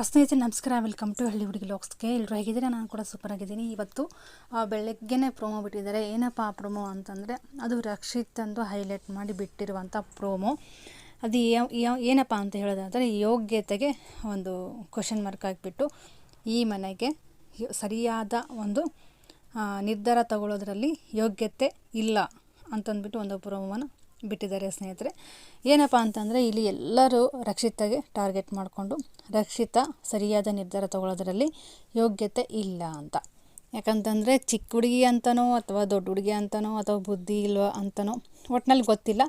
ಸ್ನೇಹಿತರೆ, ನಮಸ್ಕಾರ. Welcome to ಹಳ್ಳಿ ಹುಡುಗಿ ಲೋಕ್ಸ್ಗೆ ಎಲ್ಲರೂ ಹೇಗಿದ್ದೀರಾ? ನಾನು ಕೂಡ ಸೂಪರ್ ಆಗಿದ್ದೀನಿ ಇವತ್ತು ಬೆಳಗ್ಗೆನೇ ಪ್ರೋಮೋ ಬಿಟ್ಟಿದ್ದಾರೆ. ಏನಪ್ಪ ಆ ಪ್ರೋಮೋ ಅಂತಂದರೆ, ಅದು ರಕ್ಷಿತ್ ಅಂದು ಹೈಲೈಟ್ ಮಾಡಿ ಬಿಟ್ಟಿರುವಂಥ ಪ್ರೋಮೋ ಅದು ಏನಪ್ಪ ಅಂತ ಹೇಳೋದಾದರೆ, ಯೋಗ್ಯತೆಗೆ ಒಂದು ಕ್ವಶನ್ ಮಾರ್ಕ್ ಹಾಕಿಬಿಟ್ಟು, ಈ ಮನೆಗೆ ಸರಿಯಾದ ಒಂದು ನಿರ್ಧಾರ ತಗೊಳ್ಳೋದ್ರಲ್ಲಿ ಯೋಗ್ಯತೆ ಇಲ್ಲ ಅಂತಂದ್ಬಿಟ್ಟು ಒಂದು ಪ್ರೋಮೋವನ್ನು ಬಿಟ್ಟಿದ್ದಾರೆ ಸ್ನೇಹಿತರೆ. ಏನಪ್ಪ ಅಂತಂದರೆ ಇಲ್ಲಿ ಎಲ್ಲರೂ ರಕ್ಷಿತಗೆ ಟಾರ್ಗೆಟ್ ಮಾಡಿಕೊಂಡು ರಕ್ಷಿತ ಸರಿಯಾದ ನಿರ್ಧಾರ ತಗೊಳ್ಳೋದರಲ್ಲಿ ಯೋಗ್ಯತೆ ಇಲ್ಲ ಅಂತ. ಯಾಕಂತಂದರೆ ಚಿಕ್ಕ ಹುಡುಗಿ ಅಂತನೋ ಅಥವಾ ದೊಡ್ಡ ಹುಡುಗಿ ಅಂತನೋ ಅಥವಾ ಬುದ್ಧಿ ಇಲ್ವ ಅಂತನೋ ಒಟ್ಟಿನಲ್ಲಿ ಗೊತ್ತಿಲ್ಲ.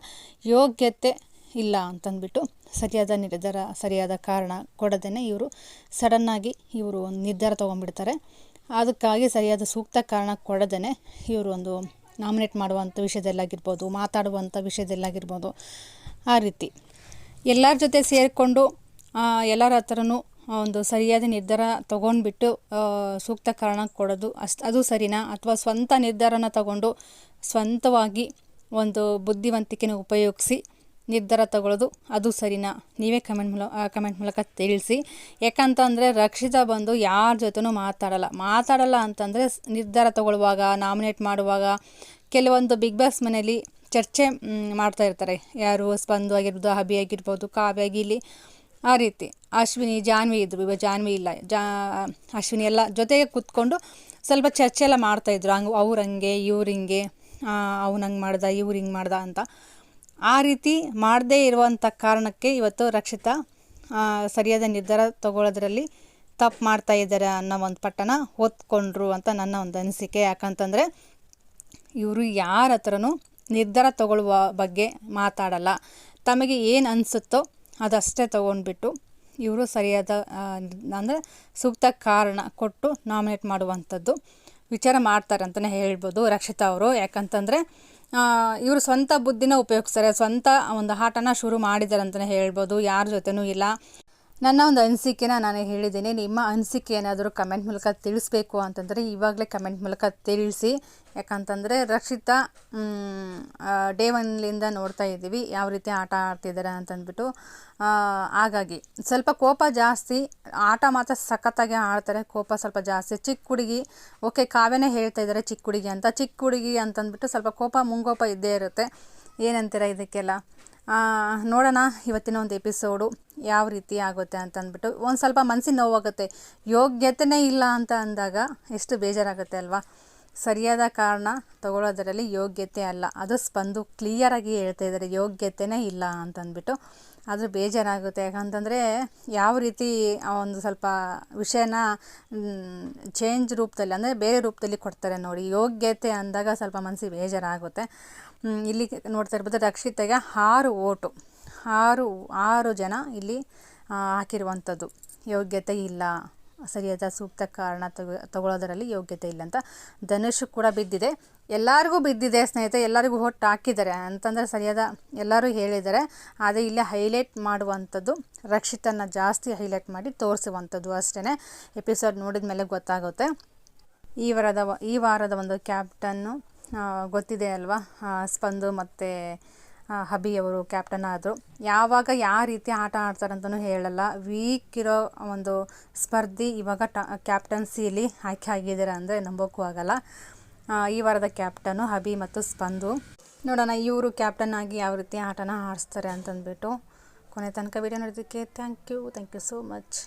ಯೋಗ್ಯತೆ ಇಲ್ಲ ಅಂತಂದ್ಬಿಟ್ಟು ಸರಿಯಾದ ನಿರ್ಧಾರ, ಸರಿಯಾದ ಕಾರಣ ಕೊಡದೇ ಇವರು ಸಡನ್ನಾಗಿ ಇವರು ಒಂದು ನಿರ್ಧಾರ ತೊಗೊಂಡ್ಬಿಡ್ತಾರೆ. ಅದಕ್ಕಾಗಿ ಸರಿಯಾದ ಸೂಕ್ತ ಕಾರಣ ಕೊಡದೇ ಇವರು ಒಂದು ನಾಮಿನೇಟ್ ಮಾಡುವಂಥ ವಿಷಯದಲ್ಲಾಗಿರ್ಬೋದು, ಮಾತಾಡುವಂಥ ವಿಷಯದಲ್ಲಾಗಿರ್ಬೋದು, ಆ ರೀತಿ. ಎಲ್ಲರ ಜೊತೆ ಸೇರಿಕೊಂಡು ಎಲ್ಲರ ಹತ್ರನೂ ಒಂದು ಸರಿಯಾದ ನಿರ್ಧಾರ ತೊಗೊಂಡ್ಬಿಟ್ಟು ಸೂಕ್ತ ಕಾರಣ ಕೊಡೋದು ಅಷ್ಟು, ಅದು ಸರಿನಾ? ಅಥವಾ ಸ್ವಂತ ನಿರ್ಧಾರನ ತಗೊಂಡು ಸ್ವಂತವಾಗಿ ಒಂದು ಬುದ್ಧಿವಂತಿಕೆನ ಉಪಯೋಗಿಸಿ ನಿರ್ಧಾರ ತಗೊಳ್ಳೋದು ಅದು ಸರಿನಾ? ನೀವೇ ಕಮೆಂಟ್ ಮೂಲಕ ಕಮೆಂಟ್ ಮೂಲಕ ತಿಳಿಸಿ. ಯಾಕಂತಂದರೆ ರಕ್ಷಿತಾ ಬಂದು ಯಾರ ಜೊತೆನೂ ಮಾತಾಡಲ್ಲ. ಮಾತಾಡಲ್ಲ ಅಂತಂದರೆ ನಿರ್ಧಾರ ತಗೊಳ್ಳುವಾಗ ನಾಮಿನೇಟ್ ಮಾಡುವಾಗ ಕೆಲವೊಂದು ಬಿಗ್ ಬಾಸ್ ಮನೆಯಲ್ಲಿ ಚರ್ಚೆ ಮಾಡ್ತಾ ಇರ್ತಾರೆ. ಯಾರು ಸ್ಪಂದು ಆಗಿರ್ಬೋದು ಹಬಿ ಆಗಿರ್ಬೋದು, ಕಾವ್ಯ ಇಲ್ಲಿ ಆ ರೀತಿ. ಅಶ್ವಿನಿ, ಜಾನ್ವಿ ಇದ್ದರು ಇವಾಗ ಜಾನ್ವಿ ಇಲ್ಲ. ಜಾ, ಅಶ್ವಿನಿ ಎಲ್ಲ ಜೊತೆಗೆ ಕೂತ್ಕೊಂಡು ಸ್ವಲ್ಪ ಚರ್ಚೆ ಎಲ್ಲ ಮಾಡ್ತಾಯಿದ್ರು ಹಂಗೆ, ಅವ್ರು ಹಂಗೆ, ಇವ್ರು ಹಿಂಗೆ ಅವ್ನು ಹಂಗೆ ಮಾಡ್ದ, ಇವ್ರು ಹಿಂಗೆ ಮಾಡ್ದ ಅಂತ. ಆ ರೀತಿ ಮಾಡದೇ ಇರುವಂಥ ಕಾರಣಕ್ಕೆ ಇವತ್ತು ರಕ್ಷಿತಾ ಸರಿಯಾದ ನಿರ್ಧಾರ ತಗೊಳ್ಳೋದ್ರಲ್ಲಿ ತಪ್ಪು ಮಾಡ್ತಾ ಇದ್ದಾರೆ ಅನ್ನೋ ಒಂದು ಪಟ್ಟಣ ಓದ್ಕೊಂಡ್ರು ಅಂತ ನನ್ನ ಒಂದು ಅನಿಸಿಕೆ. ಯಾಕಂತಂದರೆ ಇವರು ಯಾರ ಹತ್ರನೂ ನಿರ್ಧಾರ ತಗೊಳ್ಳುವ ಬಗ್ಗೆ ಮಾತಾಡಲ್ಲ. ತಮಗೆ ಏನು ಅನಿಸುತ್ತೋ ಅದಷ್ಟೇ ತೊಗೊಂಡ್ಬಿಟ್ಟು ಇವರು ಸರಿಯಾದ ಅಂದರೆ ಸೂಕ್ತ ಕಾರಣ ಕೊಟ್ಟು ನಾಮಿನೇಟ್ ಮಾಡುವಂಥದ್ದು ವಿಚಾರ ಮಾಡ್ತಾರೆ ಅಂತಲೇ ಹೇಳ್ಬೋದು ರಕ್ಷಿತಾ ಅವರು. ಯಾಕಂತಂದರೆ ಇವರು ಸ್ವಂತ ಬುದ್ಧಿನ ಉಪಯೋಗಿಸ್ತಾರೆ. ಸ್ವಂತ ಒಂದು ಆಟನ ಶುರು ಮಾಡಿದ್ದಾರೆ ಅಂತಲೇ ಹೇಳ್ಬೋದು. ಯಾರ ಜೊತೆನೂ ಇಲ್ಲ. ನನ್ನ ಒಂದು ಅನಿಸಿಕೆನ ನಾನು ಹೇಳಿದ್ದೀನಿ. ನಿಮ್ಮ ಅನಿಸಿಕೆ ಏನಾದರೂ ಕಮೆಂಟ್ ಮೂಲಕ ತಿಳಿಸ್ಬೇಕು ಅಂತಂದರೆ ಇವಾಗಲೇ ಕಮೆಂಟ್ ಮೂಲಕ ತಿಳಿಸಿ. ಯಾಕಂತಂದರೆ ರಕ್ಷಿತಾ ಡೇ ಒನ್ಲಿಂದ ನೋಡ್ತಾ ಇದ್ದೀವಿ. ಯಾವ ರೀತಿ ಆಟ ಆಡ್ತಿದ್ದಾರೆ ಅಂತಂದ್ಬಿಟ್ಟು. ಹಾಗಾಗಿ ಸ್ವಲ್ಪ ಕೋಪ ಜಾಸ್ತಿ, ಆಟ ಮಾತ್ರ ಸಖತ್ತಾಗಿ ಆಡ್ತಾರೆ. ಕೋಪ ಸ್ವಲ್ಪ ಜಾಸ್ತಿ. ಚಿಕ್ಕ ಹುಡುಗಿ, ಓಕೆ, ಕಾವ್ಯನೇ ಹೇಳ್ತಾ ಇದ್ದಾರೆ ಚಿಕ್ಕ ಹುಡುಗಿ ಅಂತ. ಚಿಕ್ಕ ಹುಡುಗಿ ಅಂತಂದ್ಬಿಟ್ಟು ಸ್ವಲ್ಪ ಕೋಪ, ಮುಂಗೋಪ ಇದ್ದೇ ಇರುತ್ತೆ. ಏನಂತೀರ ಇದಕ್ಕೆಲ್ಲ? ನೋಡೋಣ ಇವತ್ತಿನ ಒಂದು ಎಪಿಸೋಡು ಯಾವ ರೀತಿ ಆಗುತ್ತೆ ಅಂತ ಅಂದ್ಬಿಟ್ಟು ಒಂದು ಸ್ವಲ್ಪ ಮನಸ್ಸಿನ ನೋವಾಗುತ್ತೆ. ಯೋಗ್ಯತೆನೇ ಇಲ್ಲ ಅಂತ ಅಂದಾಗ ಎಷ್ಟು ಬೇಜಾರಾಗುತ್ತೆ ಅಲ್ವಾ? ಸರಿಯಾದ ಕಾರಣ ತಗೊಳ್ಳೋದರಲ್ಲಿ ಯೋಗ್ಯತೆ ಅಲ್ಲ. ಅದು ಸ್ಪಂದು ಕ್ಲಿಯರಾಗಿ ಹೇಳ್ತಾ ಇದ್ದಾರೆ. ಯೋಗ್ಯತೆನೇ ಇಲ್ಲ ಅಂತಂದ್ಬಿಟ್ಟು. ಆದರೂ ಬೇಜಾರಾಗುತ್ತೆ. ಯಾಕಂತಂದರೆ ಯಾವ ರೀತಿ ಆ ಒಂದು ಸ್ವಲ್ಪ ವಿಷಯನ ಚೇಂಜ್ ರೂಪದಲ್ಲಿ ಅಂದರೆ ಬೇರೆ ರೂಪದಲ್ಲಿ ಕೊಡ್ತಾರೆ ನೋಡಿ. ಯೋಗ್ಯತೆ ಅಂದಾಗ ಸ್ವಲ್ಪ ಮನಸ್ಸಿಗೆ ಬೇಜಾರಾಗುತ್ತೆ. ಇಲ್ಲಿ ನೋಡ್ತಾ ಇರ್ಬೋದು ರಕ್ಷಿತೆಗೆ ಆರು ಓಟು. ಆರು ಆರು ಜನ ಇಲ್ಲಿ ಹಾಕಿರುವಂಥದ್ದು. ಯೋಗ್ಯತೆ ಇಲ್ಲ. ಸರಿಯಾದ ಸೂಕ್ತ ಕಾರಣ ತಗೊ, ತಗೊಳ್ಳೋದರಲ್ಲಿ ಯೋಗ್ಯತೆ ಇಲ್ಲ ಅಂತ ಧನುಷ್ ಕೂಡ ಬಿದ್ದಿದೆ. ಎಲ್ಲರಿಗೂ ಬಿದ್ದಿದೆ ಸ್ನೇಹಿತ ಎಲ್ಲರಿಗೂ ಹೊಟ್ಟು ಹಾಕಿದ್ದಾರೆ. ಅಂತಂದರೆ ಸರಿಯಾದ ಎಲ್ಲರೂ ಹೇಳಿದ್ದಾರೆ. ಆದರೆ ಇಲ್ಲಿ ಹೈಲೈಟ್ ಮಾಡುವಂಥದ್ದು ರಕ್ಷಿತನ ಜಾಸ್ತಿ ಹೈಲೈಟ್ ಮಾಡಿ ತೋರಿಸುವಂಥದ್ದು ಅಷ್ಟೇ ಎಪಿಸೋಡ್ ನೋಡಿದ ಮೇಲೆ ಗೊತ್ತಾಗುತ್ತೆ. ಈ ವಾರದ ಈ ವಾರದ ಒಂದು ಕ್ಯಾಪ್ಟನ್ನು ಗೊತ್ತಿದೆ ಅಲ್ವಾ? ಸ್ಪಂದು ಮತ್ತು ಹಬಿಯವರು ಕ್ಯಾಪ್ಟನ್ ಆದರು. ಯಾವಾಗ ಯಾವ ರೀತಿ ಆಟ ಆಡ್ತಾರೆ ಅಂತಲೂ ಹೇಳಲ್ಲ. ವೀಕ್ ಇರೋ ಒಂದು ಸ್ಪರ್ಧಿ ಇವಾಗ ಟ ಕ್ಯಾಪ್ಟನ್ಸಿಯಲ್ಲಿ ಆಯ್ಕೆ ಆಗಿದ್ದೀರಾ ಅಂದರೆ ನಂಬೋಕ್ಕೂ ಆಗಲ್ಲ. ಈ ವಾರದ ಕ್ಯಾಪ್ಟನು ಹಬಿ ಮತ್ತು ಸ್ಪಂದು. ನೋಡೋಣ, ಇವರು ಕ್ಯಾಪ್ಟನ್ ಆಗಿ ಯಾವ ರೀತಿ ಆಟನ ಆಡಿಸ್ತಾರೆ ಅಂತಂದ್ಬಿಟ್ಟು ಕೊನೆ ತನಕ ವಿಡಿಯೋ ನೋಡೋದಕ್ಕೆ thank you thank you so much